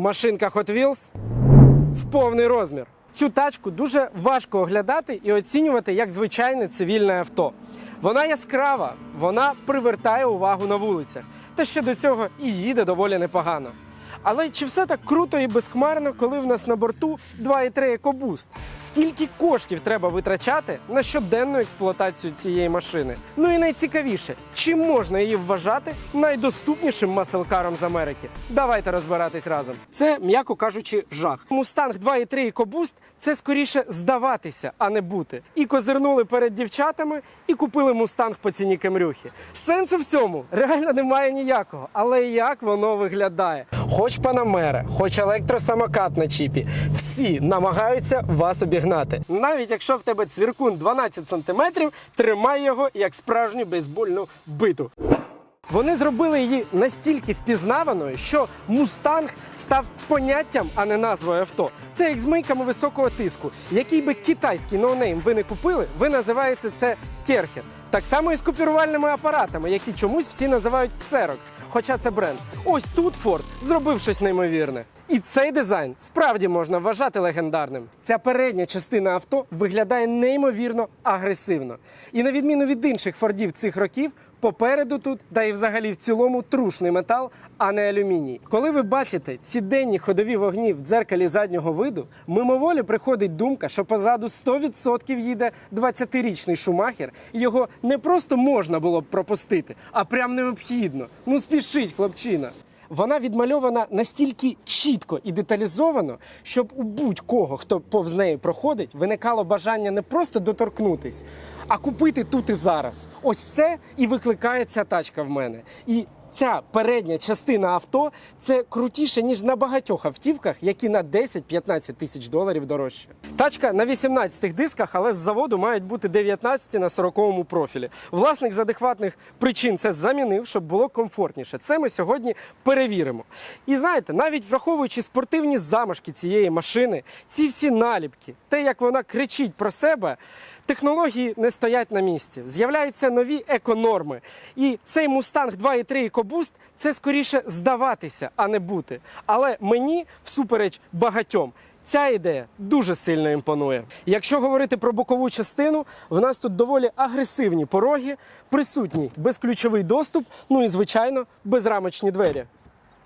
машинка Hot Wheels в повний розмір. Цю тачку дуже важко оглядати і оцінювати як звичайне цивільне авто. Вона яскрава, вона привертає увагу на вулицях, та ще до цього і їде доволі непогано. Але чи все так круто і безхмарно, коли в нас на борту 2,3 EcoBoost? Скільки коштів треба витрачати на щоденну експлуатацію цієї машини? Ну і найцікавіше, чи можна її вважати найдоступнішим маселкаром з Америки? Давайте розбиратись разом. Це, м'яко кажучи, жах. Мустанг 2,3 EcoBoost – це скоріше здаватися, а не бути. І козирнули перед дівчатами, і купили мустанг по ціні кемрюхи. Сенсу в цьому реально немає ніякого. Але як воно виглядає? Хоч панамера, хоч електросамокат на чіпі, всі намагаються вас обігнати. Навіть якщо в тебе цвіркун 12 см, тримай його як справжню бейсбольну биту. Вони зробили її настільки впізнаваною, що мустанг став поняттям, а не назвою авто. Це як з мийками високого тиску. Який би китайський ноунейм ви не купили, ви називаєте це керхер. Так само і з копірувальними апаратами, які чомусь всі називають Xerox, хоча це бренд. Ось тут Ford зробив щось неймовірне. І цей дизайн справді можна вважати легендарним. Ця передня частина авто виглядає неймовірно агресивно. І на відміну від інших фордів цих років, попереду тут, та і взагалі в цілому трушний метал, а не алюміній. Коли ви бачите ці денні ходові вогні в дзеркалі заднього виду, мимоволі приходить думка, що позаду 100% їде 20-річний шумахер, і його не просто можна було б пропустити, а прям необхідно. Ну спішіть, хлопчина. Вона відмальована настільки чітко і деталізовано, щоб у будь-кого, хто повз неї проходить, виникало бажання не просто доторкнутись, а купити тут і зараз. Ось це і викликає ця тачка в мене. І ця передня частина авто це крутіше, ніж на багатьох автівках, які на 10-15 тисяч доларів дорожче. Тачка на 18 дисках, але з заводу мають бути 19 на 40 профілі. Власник з адекватних причин це замінив, щоб було комфортніше. Це ми сьогодні перевіримо. І знаєте, навіть враховуючи спортивні замашки цієї машини, ці всі наліпки, те, як вона кричить про себе. Технології не стоять на місці. З'являються нові еконорми. І цей Mustang 2.3 EcoBoost – це скоріше здаватися, а не бути. Але мені, всупереч багатьом, Ця ідея дуже сильно імпонує. Якщо говорити про бокову частину, в нас тут доволі агресивні пороги, присутній безключовий доступ, ну і звичайно безрамочні двері.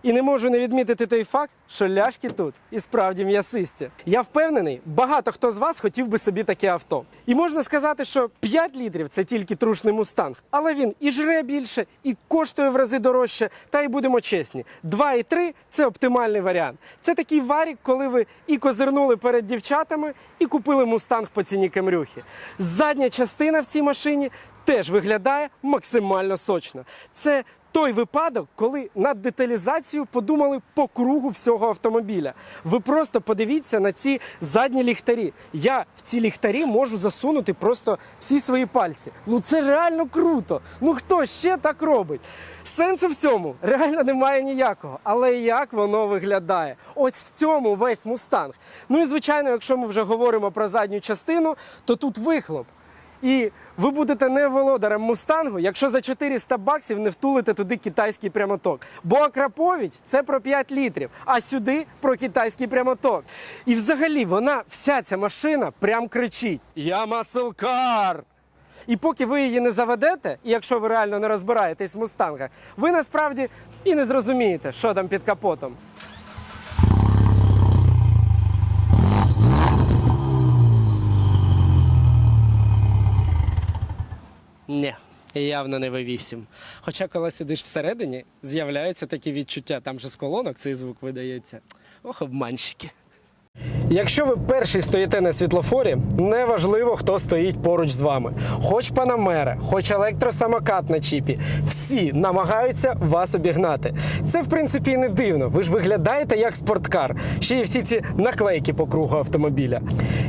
І не можу не відмітити той факт, що ляшки тут і справді м'ясисті. Я впевнений, багато хто з вас хотів би собі таке авто. І можна сказати, що 5 літрів це тільки трушний мустанг, але він і жре більше, і коштує в рази дорожче. Та й будемо чесні. 2,3 – це оптимальний варіант. Це такий варік, коли ви і козирнули перед дівчатами, і купили мустанг по ціні камрюхи. Задня частина в цій машині теж виглядає максимально сочно. Це той випадок, коли над деталізацією подумали по кругу всього автомобіля. Ви просто подивіться на ці задні ліхтарі. Я в ці ліхтарі можу засунути просто всі свої пальці. Ну це реально круто. Ну хто ще так робить? Сенсу в цьому реально немає ніякого. Але як воно виглядає? Ось в цьому весь мустанг. Ну і звичайно, якщо ми вже говоримо про задню частину, то тут вихлоп. І ви будете не володарем мустангу, якщо за 400 баксів не втулите туди китайський прямоток. Бо Акрапович це про 5 літрів, а сюди про китайський прямоток. І взагалі вона, вся ця машина прям кричить: Я маселкар! І поки ви її не заведете, і якщо ви реально не розбираєтесь в мустангах, ви насправді і не зрозумієте, що там під капотом. Ні, явно не V8. Хоча, коли сидиш всередині, з'являються такі відчуття. Там же з колонок цей звук видається. Ох, обманщики. Якщо ви перший стоїте на світлофорі, неважливо, хто стоїть поруч з вами. Хоч панамера, хоч електросамокат на чіпі, всі намагаються вас обігнати. Це в принципі і не дивно. Ви ж виглядаєте як спорткар, ще й всі ці наклейки по кругу автомобіля.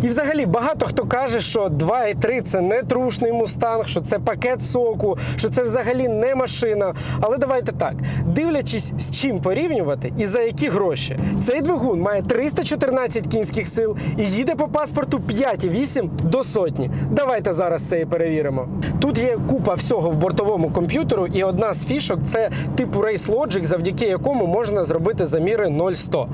І взагалі багато хто каже, що 2,3 це не трушний мустанг, що це пакет соку, що це взагалі не машина. Але давайте так, дивлячись, з чим порівнювати і за які гроші. Цей двигун має 314 120 кінських сил і їде по паспорту 5,8 до сотні. Давайте зараз це і перевіримо. Тут є купа всього в бортовому комп'ютеру, і одна з фішок це типу Race Logic, завдяки якому можна зробити заміри 0-100.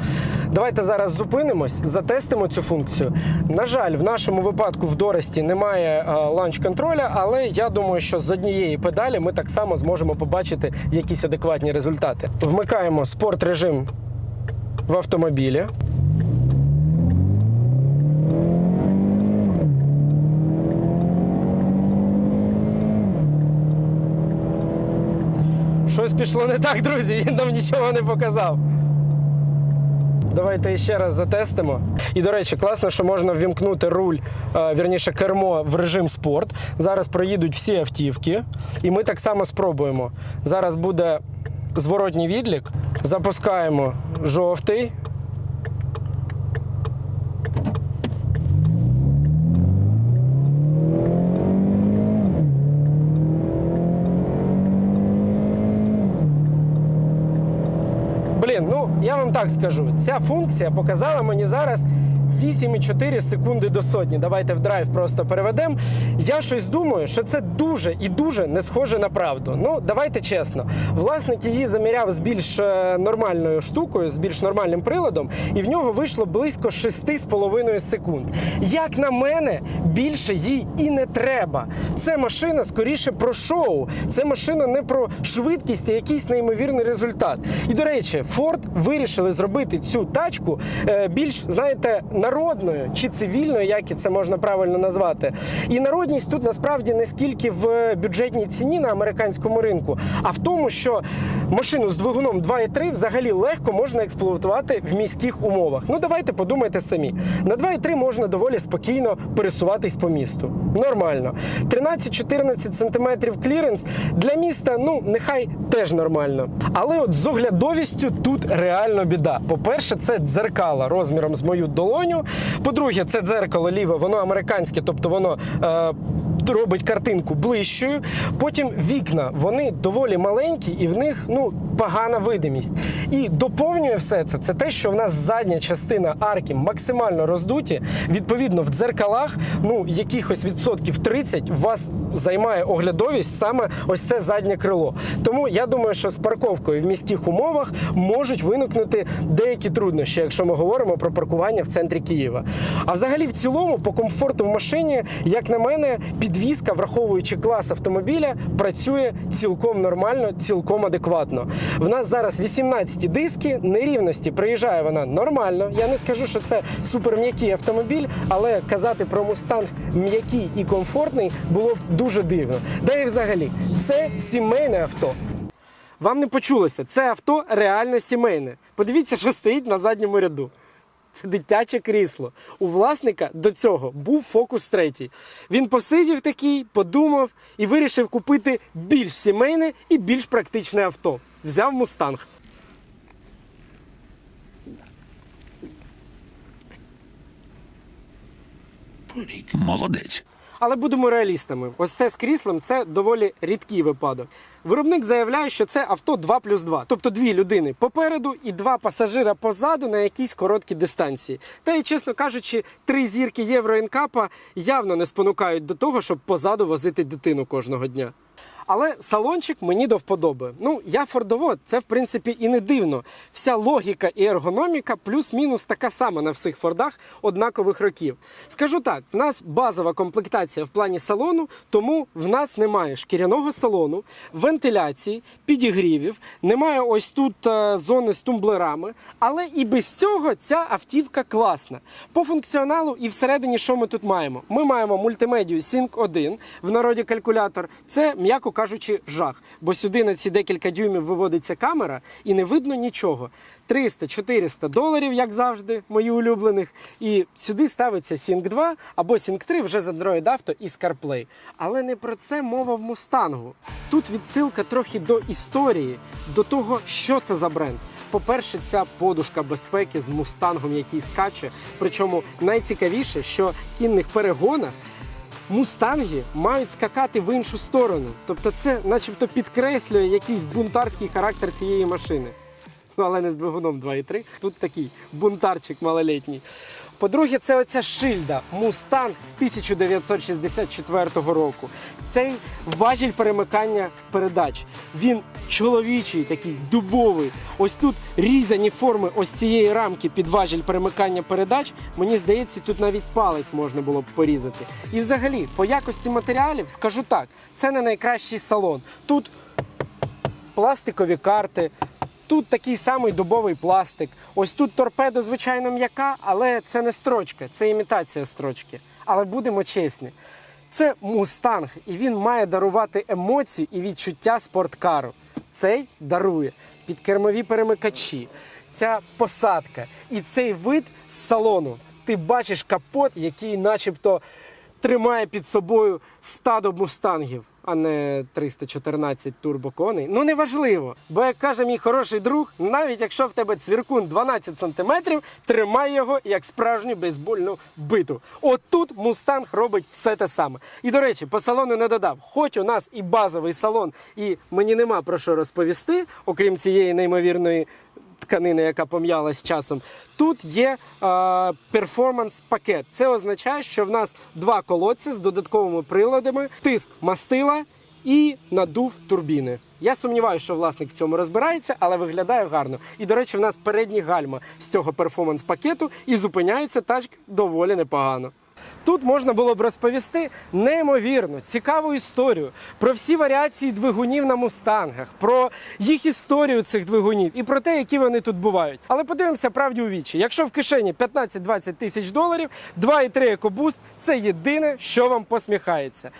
Давайте зараз зупинимось, затестимо цю функцію. На жаль, в нашому випадку в Доресті немає ланч контроля, але я думаю, що з однієї педалі ми так само зможемо побачити якісь адекватні результати. Вмикаємо спорт режим в автомобілі. Щось пішло не так, друзі. Він нам нічого не показав. Давайте ще раз затестимо. І до речі, класно, що можна ввімкнути руль, е, вірніше кермо в режим спорт. Зараз проїдуть всі автівки, і ми так само спробуємо. Зараз буде зворотній відлік. Запускаємо жовтий. Блін, ну я вам так скажу. Ця функція показала мені зараз 8,4 секунди до сотні. Давайте в драйв просто переведемо. Я щось думаю, що це дуже і дуже не схоже на правду. Ну, давайте чесно. Власник її заміряв з більш е, нормальною штукою, з більш нормальним приладом, і в нього вийшло близько 6,5 секунд. Як на мене, більше їй і не треба. Це машина скоріше про шоу. Це машина не про швидкість, а якийсь неймовірний результат. І до речі, Ford вирішили зробити цю тачку е, більш, знаєте, народною чи цивільною, як і це можна правильно назвати. І народність тут насправді не скільки в бюджетній ціні на американському ринку, а в тому, що машину з двигуном 2.3 взагалі легко можна експлуатувати в міських умовах. Ну давайте подумайте самі. На 2.3 можна доволі спокійно пересуватись по місту. Нормально. 13-14 см кліренс для міста, ну нехай теж нормально. Але от з оглядовістю тут реально біда. По-перше, це дзеркала розміром з мою долоню. По-друге, це дзеркало ліве, воно американське, тобто воно. Е- Робить картинку ближчою. Потім вікна вони доволі маленькі, і в них ну погана видимість. І доповнює все це. Це те, що в нас задня частина арки максимально роздуті. Відповідно, в дзеркалах ну якихось відсотків 30 у вас займає оглядовість саме ось це заднє крило. Тому я думаю, що з парковкою в міських умовах можуть виникнути деякі труднощі, якщо ми говоримо про паркування в центрі Києва. А взагалі, в цілому, по комфорту в машині, як на мене, підвізка, враховуючи клас автомобіля, працює цілком нормально, цілком адекватно. В нас зараз 18 диски, нерівності приїжджає вона нормально. Я не скажу, що це суперм'який автомобіль, але казати про мустанг м'який і комфортний було б дуже дивно. Да і взагалі, це сімейне авто. Вам не почулося, це авто реально сімейне. Подивіться, що стоїть на задньому ряду. Дитяче крісло. У власника до цього був фокус третій. Він посидів такий, подумав і вирішив купити більш сімейне і більш практичне авто. Взяв мустанг. Молодець. Але будемо реалістами. Ось це з кріслом це доволі рідкий випадок. Виробник заявляє, що це авто 2 плюс 2, тобто дві людини попереду і два пасажира позаду на якійсь короткій дистанції. Та й, чесно кажучи, три зірки євро НКАПа явно не спонукають до того, щоб позаду возити дитину кожного дня. Але салончик мені до вподоби. Ну, я фордовод, це в принципі і не дивно. Вся логіка і ергономіка плюс-мінус така сама на всіх фордах однакових років. Скажу так: в нас базова комплектація в плані салону, тому в нас немає шкіряного салону, вентиляції, підігрівів, немає ось тут е, зони з тумблерами. Але і без цього ця автівка класна. По функціоналу і всередині, що ми тут маємо? Ми маємо мультимедію Sync 1, в народі калькулятор. Це, м'яко кажучи, жах. Бо сюди на ці декілька дюймів виводиться камера і не видно нічого. 300-400 доларів, як завжди, мої улюблених. І сюди ставиться Sync 2 або Sync 3 вже з Android Auto і з CarPlay. Але не про це мова в Мустангу. Тут відсилка трохи до історії, до того, що це за бренд. По-перше, ця подушка безпеки з мустангом, який скаче. Причому найцікавіше, що кінних перегонах мустанги мають скакати в іншу сторону. Тобто, це, начебто, підкреслює якийсь бунтарський характер цієї машини. ну але не з двигуном 2,3. Тут такий бунтарчик малолітній. По-друге, це оця шильда Мустанг з 1964 року. Цей важіль перемикання передач. Він чоловічий, такий дубовий. Ось тут різані форми ось цієї рамки під важіль перемикання передач. Мені здається, тут навіть палець можна було б порізати. І взагалі, по якості матеріалів, скажу так, це не найкращий салон. Тут пластикові карти. Тут такий самий дубовий пластик. Ось тут торпедо, звичайно, м'яка, але це не строчка, це імітація строчки. Але будемо чесні. Це мустанг, і він має дарувати емоції і відчуття спорткару. Цей дарує підкермові перемикачі, ця посадка і цей вид з салону. Ти бачиш капот, який начебто тримає під собою стадо мустангів, а не 314 турбоконей. Ну неважливо. Бо як каже мій хороший друг, навіть якщо в тебе цвіркун 12 см, тримай його як справжню бейсбольну биту. От тут мустанг робить все те саме. І до речі, по салону не додав. Хоч у нас і базовий салон, і мені нема про що розповісти, окрім цієї неймовірної тканини, яка пом'ялась часом. Тут є перформанс-пакет. Це означає, що в нас два колодці з додатковими приладами, тиск мастила і надув турбіни. Я сумніваюся, що власник в цьому розбирається, але виглядає гарно. І, до речі, в нас передні гальма з цього перформанс-пакету і зупиняється тачка доволі непогано. Тут можна було б розповісти неймовірну, цікаву історію про всі варіації двигунів на мустангах, про їх історію цих двигунів і про те, які вони тут бувають. Але подивимося правді у вічі. Якщо в кишені 15-20 тисяч доларів, 2,3 екобуст – це єдине, що вам посміхається.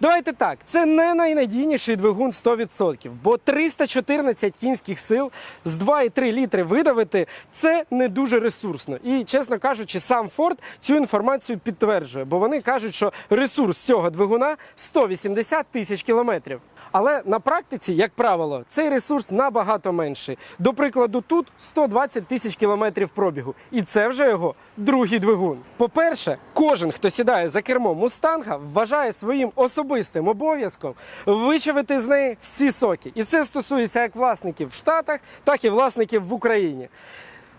Давайте так, це не найнадійніший двигун 100%, бо 314 кінських сил з 2,3 літри видавити це не дуже ресурсно. І, чесно кажучи, сам Форд цю інформацію підтверджує, бо вони кажуть, що ресурс цього двигуна 180 тисяч кілометрів. Але на практиці, як правило, цей ресурс набагато менший. До прикладу, тут 120 тисяч кілометрів пробігу, і це вже його другий двигун. По-перше, кожен, хто сідає за кермо мустанга, вважає своїм особистим обов'язком вичавити з неї всі соки. І це стосується як власників в Штатах, так і власників в Україні.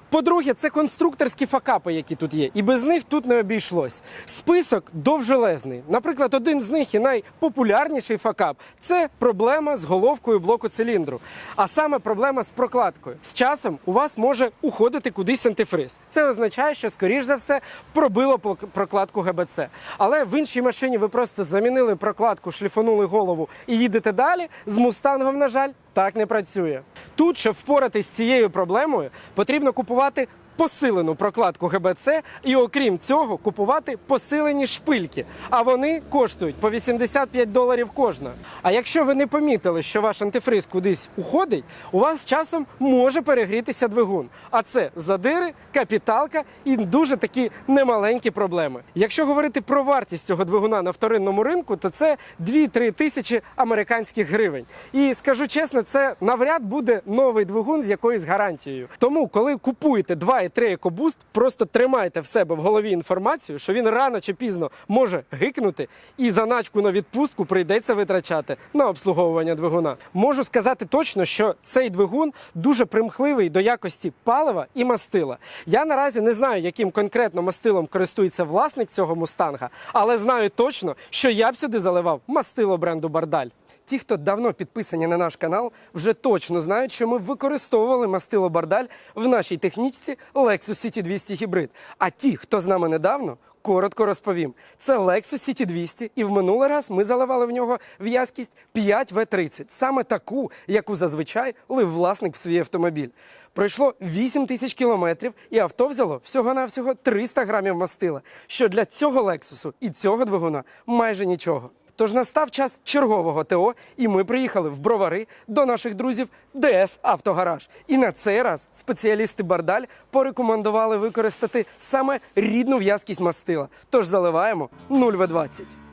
По-друге, це конструкторські факапи, які тут є, і без них тут не обійшлось. Список довжелезний. Наприклад, один з них і найпопулярніший факап це проблема з головкою блоку циліндру, а саме проблема з прокладкою. З часом у вас може уходити кудись антифриз. Це означає, що, скоріш за все, пробило прокладку ГБЦ. Але в іншій машині ви просто замінили прокладку, шліфанули голову і їдете далі. З мустангом, на жаль, так не працює. Тут, щоб впоратись з цією проблемою, потрібно купувати посилену прокладку ГБЦ і, окрім цього, купувати посилені шпильки. А вони коштують по 85 доларів кожна. А якщо ви не помітили, що ваш антифриз кудись уходить, у вас часом може перегрітися двигун. А це задири, капіталка і дуже такі немаленькі проблеми. Якщо говорити про вартість цього двигуна на вторинному ринку, то це 2-3 тисячі американських гривень. І скажу чесно, це навряд буде новий двигун з якоюсь гарантією. Тому, коли купуєте 2,3 EcoBoost, просто тримайте в себе в голові інформацію, що він рано чи пізно може гикнути, і заначку на відпустку прийдеться витрачати на обслуговування двигуна. Можу сказати точно, що цей двигун дуже примхливий до якості палива і мастила. Я наразі не знаю, яким конкретно мастилом користується власник цього мустанга, але знаю точно, що я б сюди заливав мастило бренду Бардаль. Ті, хто давно підписані на наш канал, вже точно знають, що ми використовували мастило Бардаль в нашій технічці Lexus CT 200 Hybrid. А ті, хто з нами недавно, коротко розповім. Це Lexus CT 200, і в минулий раз ми заливали в нього в'язкість 5В30, саме таку, яку зазвичай лив власник в свій автомобіль. Пройшло 8 тисяч кілометрів, і авто взяло всього-навсього 300 грамів мастила, що для цього Лексусу і цього двигуна майже нічого. Тож настав час чергового ТО, і ми приїхали в бровари до наших друзів ДС Автогараж. І на цей раз спеціалісти Бардаль порекомендували використати саме рідну в'язкість мастила. Тож заливаємо 0В20.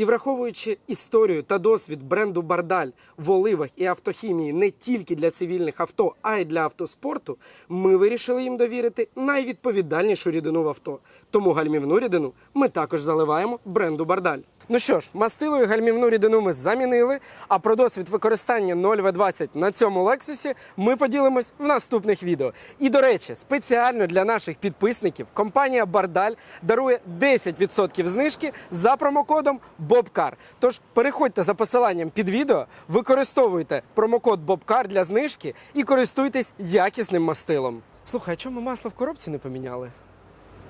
І враховуючи історію та досвід бренду Бардаль в оливах і автохімії не тільки для цивільних авто, а й для автоспорту, ми вирішили їм довірити найвідповідальнішу рідину в авто. Тому гальмівну рідину ми також заливаємо бренду Бардаль. Ну що ж, мастилою гальмівну рідину ми замінили. А про досвід використання 0В20 на цьому лексусі ми поділимось в наступних відео. І до речі, спеціально для наших підписників компанія Бардаль дарує 10% знижки за промокодом BOBCAR. Тож переходьте за посиланням під відео, використовуйте промокод BOBCAR для знижки і користуйтесь якісним мастилом. Слухай, а чому масло в коробці не поміняли?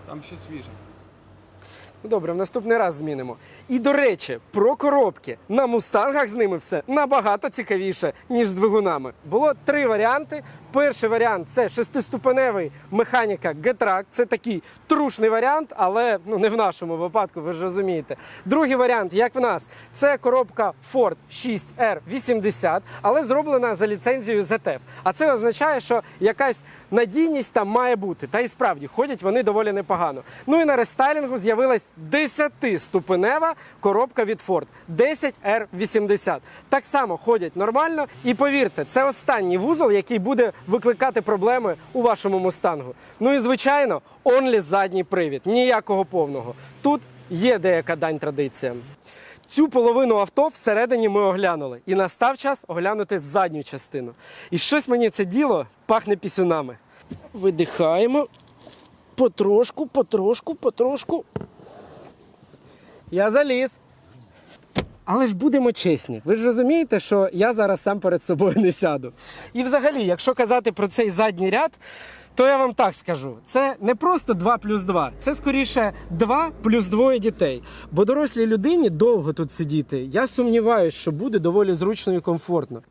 Там ще свіже. Ну добре, в наступний раз змінимо. І до речі, про коробки на мустангах з ними все набагато цікавіше, ніж з двигунами. Було три варіанти. Перший варіант це шестиступеневий механіка Getrack. Це такий трушний варіант, але ну не в нашому випадку, ви ж розумієте. Другий варіант, як в нас, це коробка Ford 6R80, але зроблена за ліцензією ZF. А це означає, що якась надійність там має бути. Та і справді ходять вони доволі непогано. Ну і на рестайлінгу з'явилась 10-ступенева коробка від Ford 10R80. Так само ходять нормально. І повірте, це останній вузол, який буде викликати проблеми у вашому мустангу. Ну і звичайно, онлі задній привід, ніякого повного. Тут є деяка дань традиціям. Цю половину авто всередині ми оглянули, і настав час оглянути задню частину. І щось мені це діло пахне пісюнами. Видихаємо потрошку, потрошку, потрошку. Я заліз. Але ж будемо чесні. Ви ж розумієте, що я зараз сам перед собою не сяду. І взагалі, якщо казати про цей задній ряд, то я вам так скажу: це не просто 2 плюс 2, це скоріше 2 плюс двоє дітей. Бо дорослій людині довго тут сидіти. Я сумніваюся, що буде доволі зручно і комфортно.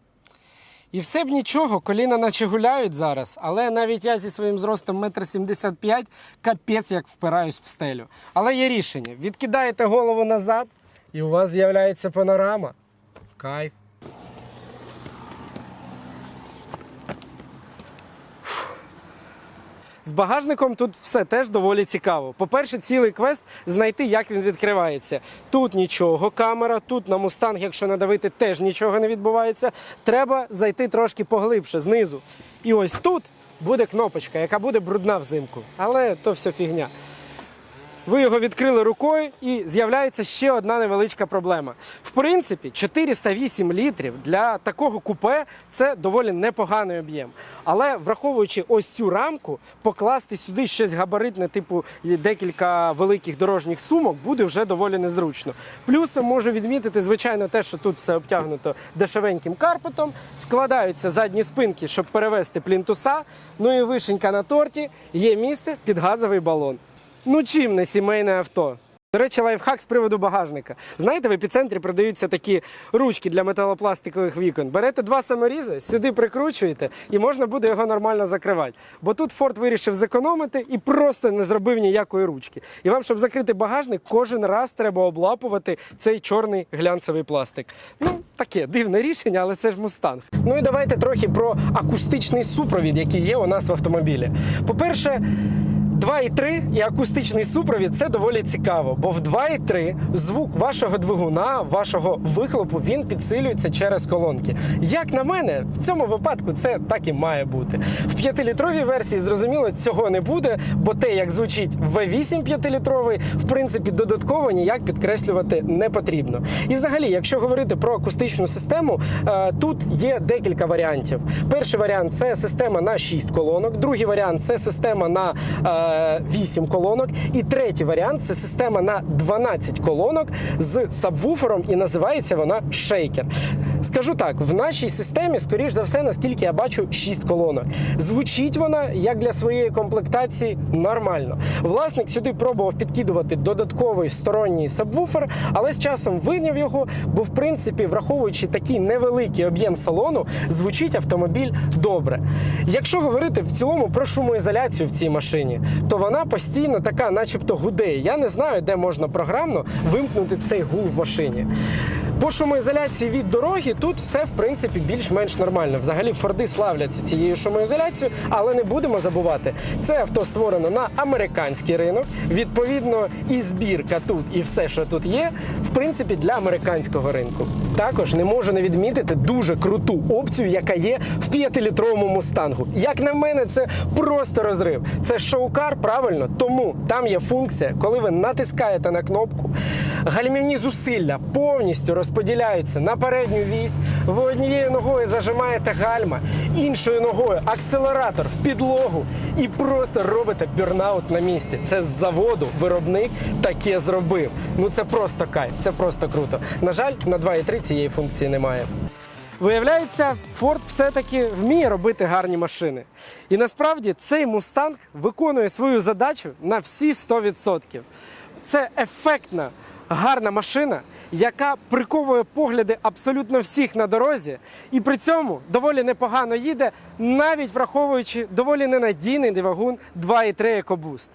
І все б нічого, коліна наче гуляють зараз, але навіть я зі своїм зростом 1,75 м капець як впираюсь в стелю. Але є рішення: відкидаєте голову назад, і у вас з'являється панорама. Кайф. З багажником тут все теж доволі цікаво. По-перше, цілий квест знайти, як він відкривається. Тут нічого, камера, тут на мустанг, якщо надавити, теж нічого не відбувається. Треба зайти трошки поглибше, знизу. І ось тут буде кнопочка, яка буде брудна взимку. Але то все фігня. Ви його відкрили рукою і з'являється ще одна невеличка проблема. В принципі, 408 літрів для такого купе це доволі непоганий об'єм. Але враховуючи ось цю рамку, покласти сюди щось габаритне, типу декілька великих дорожніх сумок, буде вже доволі незручно. Плюсом можу відмітити, звичайно, те, що тут все обтягнуто дешевеньким карпетом, складаються задні спинки, щоб перевести плінтуса. Ну і вишенька на торті є місце під газовий балон. Ну чим не сімейне авто? До речі, лайфхак з приводу багажника. Знаєте, в епіцентрі продаються такі ручки для металопластикових вікон. Берете два саморізи, сюди прикручуєте, і можна буде його нормально закривати. Бо тут Форд вирішив зекономити і просто не зробив ніякої ручки. І вам, щоб закрити багажник, кожен раз треба облапувати цей чорний глянцевий пластик. Ну, таке дивне рішення, але це ж мустанг. Ну і давайте трохи про акустичний супровід, який є у нас в автомобілі. По-перше, 2,3 і акустичний супровід це доволі цікаво, бо в 2,3 звук вашого двигуна, вашого вихлопу, він підсилюється через колонки. Як на мене, в цьому випадку це так і має бути. В 5-літровій версії, зрозуміло, цього не буде, бо те, як звучить V8 5-літровий, в принципі, додатково ніяк підкреслювати не потрібно. І взагалі, якщо говорити про акустичну систему, е, тут є декілька варіантів. Перший варіант це система на 6 колонок, другий варіант це система на е, 8 колонок. І третій варіант це система на 12 колонок з сабвуфером, і називається вона шейкер. Скажу так, в нашій системі, скоріш за все, наскільки я бачу, 6 колонок. Звучить вона як для своєї комплектації нормально. Власник сюди пробував підкидувати додатковий сторонній сабвуфер, але з часом виняв його, бо в принципі, враховуючи такий невеликий об'єм салону, звучить автомобіль добре. Якщо говорити в цілому про шумоізоляцію в цій машині, то вона постійно така, начебто, гудеє. Я не знаю, де можна програмно вимкнути цей гул в машині. По шумоізоляції від дороги тут все в принципі більш-менш нормально. Взагалі Форди славляться цією шумоізоляцією, але не будемо забувати, це авто створено на американський ринок. Відповідно, і збірка тут, і все, що тут є, в принципі, для американського ринку. Також не можу не відмітити дуже круту опцію, яка є в 5-літровому мустангу. Як на мене, це просто розрив. Це шоукар, правильно? Тому там є функція, коли ви натискаєте на кнопку, гальмівні зусилля повністю розподіляються на передню вісь. Ви однією ногою зажимаєте гальма, іншою ногою акселератор в підлогу і просто робите бюрнаут на місці. Це з заводу виробник таке зробив. Ну це просто кайф, це просто круто. На жаль, на 2.3 цієї функції немає. Виявляється, Форд все-таки вміє робити гарні машини. І насправді цей мустанг виконує свою задачу на всі 100%. Це ефектна, гарна машина, яка приковує погляди абсолютно всіх на дорозі, і при цьому доволі непогано їде, навіть враховуючи доволі ненадійний двигун 2.3 EcoBoost.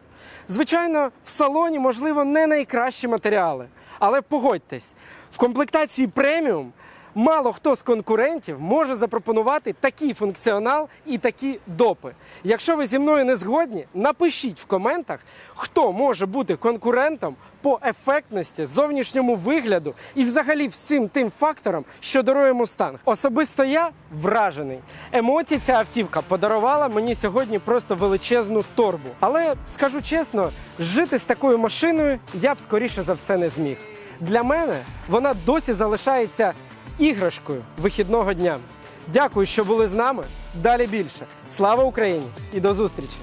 Звичайно, в салоні можливо не найкращі матеріали, але погодьтесь, в комплектації преміум мало хто з конкурентів може запропонувати такий функціонал і такі допи. Якщо ви зі мною не згодні, напишіть в коментах, хто може бути конкурентом по ефектності, зовнішньому вигляду і взагалі всім тим факторам, що дарує Мустанг. Особисто я вражений. Емоцій ця автівка подарувала мені сьогодні просто величезну торбу. Але скажу чесно, жити з такою машиною я б скоріше за все не зміг. Для мене вона досі залишається іграшкою вихідного дня. Дякую, що були з нами. Далі більше. Слава Україні і до зустрічі!